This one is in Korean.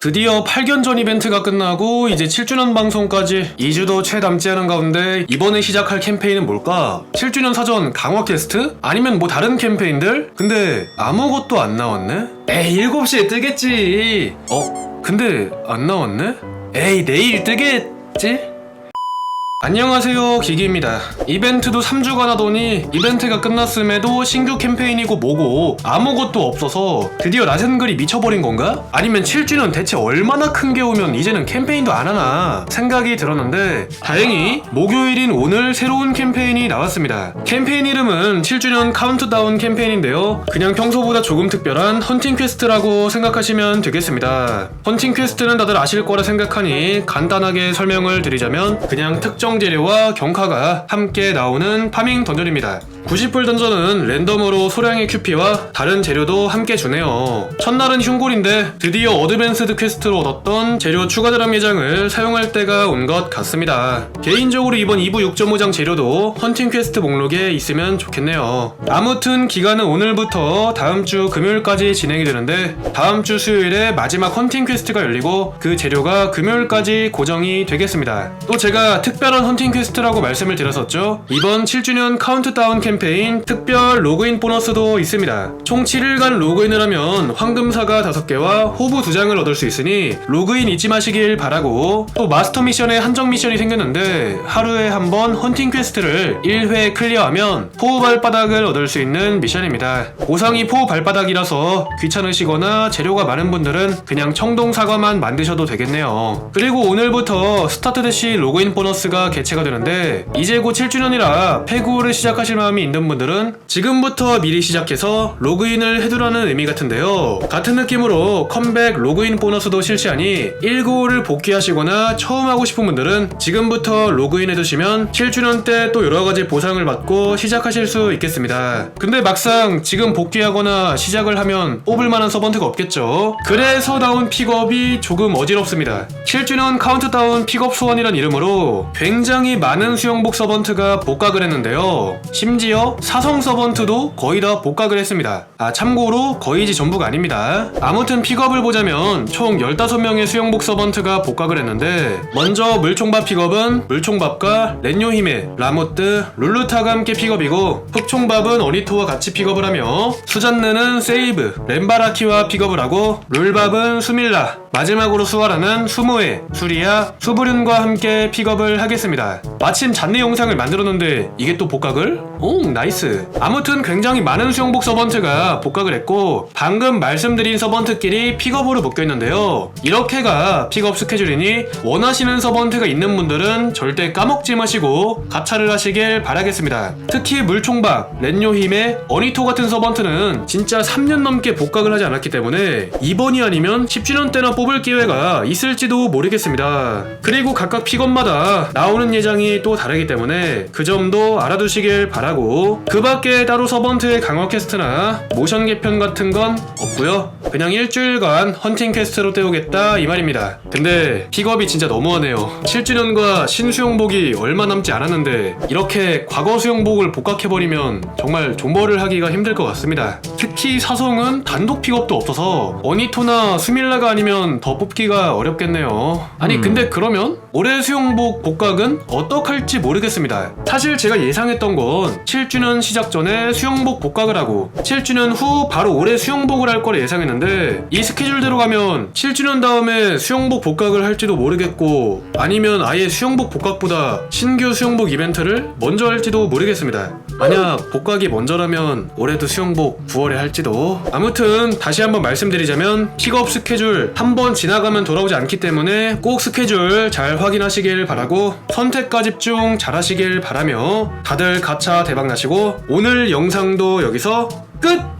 드디어 8견 전 이벤트가 끝나고 이제 7주년 방송까지 2주도 채 남지 않은 가운데 이번에 시작할 캠페인은 뭘까? 7주년 사전 강화 퀘스트? 아니면 뭐 다른 캠페인들? 근데 아무것도 안 나왔네? 에이 7시에 뜨겠지 어? 근데 안 나왔네? 에이 내일 뜨겠지? 안녕하세요 기기입니다. 이벤트도 3주간 하더니 이벤트가 끝났음에도 신규 캠페인이고 뭐고 아무것도 없어서 드디어 라센글이 미쳐버린 건가? 아니면 7주년 대체 얼마나 큰 게 오면 이제는 캠페인도 안 하나? 생각이 들었는데 다행히 목요일인 오늘 새로운 캠페인이 나왔습니다. 캠페인 이름은 7주년 카운트다운 캠페인인데요. 그냥 평소보다 조금 특별한 헌팅 퀘스트라고 생각하시면 되겠습니다. 헌팅 퀘스트는 다들 아실 거라 생각하니 간단하게 설명을 드리자면 그냥 특정 재료와 경카가 함께 나오는 파밍 던전입니다. 90불 던전은 랜덤으로 소량의 큐피와 다른 재료도 함께 주네요. 첫날은 흉골인데 드디어 어드밴스드 퀘스트로 얻었던 재료 추가 드랍 예장을 사용할 때가 온 것 같습니다. 개인적으로 이번 2부 6.5장 재료도 헌팅 퀘스트 목록에 있으면 좋겠네요. 아무튼 기간은 오늘부터 다음 주 금요일까지 진행이 되는데 다음 주 수요일에 마지막 헌팅 퀘스트가 열리고 그 재료가 금요일까지 고정이 되겠습니다. 또 제가 특별한 헌팅 퀘스트라고 말씀을 드렸었죠. 이번 7주년 카운트다운 캠 페인 특별 로그인 보너스도 있습니다. 총 7일간 로그인을 하면 황금사가 5개와 호부 2장을 얻을 수 있으니 로그인 잊지 마시길 바라고 또 마스터 미션에 한정 미션이 생겼는데 하루에 한 번 헌팅 퀘스트를 1회 클리어하면 포우 발바닥을 얻을 수 있는 미션입니다. 보상이 포우 발바닥이라서 귀찮으시거나 재료가 많은 분들은 그냥 청동 사과만 만드셔도 되겠네요. 그리고 오늘부터 스타트 대시 로그인 보너스가 개최가 되는데 이제 곧 7주년이라 페구를 시작하실 마음이 있는 분들은 지금부터 미리 시작해서 로그인을 해두라는 의미 같은데요. 같은 느낌으로 컴백 로그인 보너스도 실시하니 195를 복귀하시거나 처음 하고 싶은 분들은 지금부터 로그인 해두시면 7주년 때 또 여러가지 보상을 받고 시작하실 수 있겠습니다. 근데 막상 지금 복귀하거나 시작을 하면 뽑을 만한 서번트가 없겠죠. 그래서 나온 픽업이 조금 어지럽습니다. 7주년 카운트다운 픽업 소원이란 이름으로 굉장히 많은 수영복 서번트가 복각을 했는데요. 심지어 사성 서번트도 거의 다 복각을 했습니다. 아, 참고로 거의지 전부가 아닙니다. 아무튼 픽업을 보자면 총 15명의 수영복 서번트가 복각을 했는데 먼저 물총밥 픽업은 물총밥과 렌요히메, 라모트, 룰루타가 함께 픽업이고 흑총밥은 어니토와 같이 픽업을 하며 수잔느는 세이브, 렌바라키와 픽업을 하고 룰밥은 수밀라, 마지막으로 수아라는 수모에, 수리야, 수부륜과 함께 픽업을 하겠습니다. 마침 잔내 영상을 만들었는데 이게 또 복각을? 오 나이스. 아무튼 굉장히 많은 수영복 서번트가 복각을 했고 방금 말씀드린 서번트끼리 픽업으로 묶여있는데요. 이렇게가 픽업 스케줄이니 원하시는 서번트가 있는 분들은 절대 까먹지 마시고 가차를 하시길 바라겠습니다. 특히 물총박, 렌요힘의 어니토 같은 서번트는 진짜 3년 넘게 복각을 하지 않았기 때문에 이번이 아니면 10주년 때나 뽑을 기회가 있을지도 모르겠습니다. 그리고 각각 픽업마다 나오는 예장이 또 다르기 때문에 그 점도 알아두시길 바라고 그 밖에 따로 서번트의 강화 퀘스트나 모션 개편 같은 건 없고요. 그냥 일주일간 헌팅 퀘스트로 때우겠다 이 말입니다. 근데 픽업이 진짜 너무하네요. 7주년과 신수영복이 얼마 남지 않았는데 이렇게 과거 수영복을 복각해버리면 정말 존버를 하기가 힘들 것 같습니다. 특히 사성은 단독 픽업도 없어서 어니토나 수밀라가 아니면 더 뽑기가 어렵겠네요. 아니 음. 근데 그러면 올해 수영복 복각은 어떡할지 모르겠습니다. 사실 제가 예상했던 건 7주년 시작 전에 수영복 복각을 하고 7주년 후 바로 올해 수영복을 할 거를 예상했는데 이 스케줄대로 가면 7주년 다음에 수영복 복각을 할지도 모르겠고 아니면 아예 수영복 복각보다 신규 수영복 이벤트를 먼저 할지도 모르겠습니다. 만약 복각이 먼저라면 올해도 수영복 9월에 할지도 아무튼 다시 한번 말씀드리자면 픽업 스케줄 한 번 지나가면 돌아오지 않기 때문에 꼭 스케줄 잘 확인하시길 바라고 선택과 집중 잘 하시길 바라며 다들 가차 대박 나시고 오늘 영상도 여기서 끝!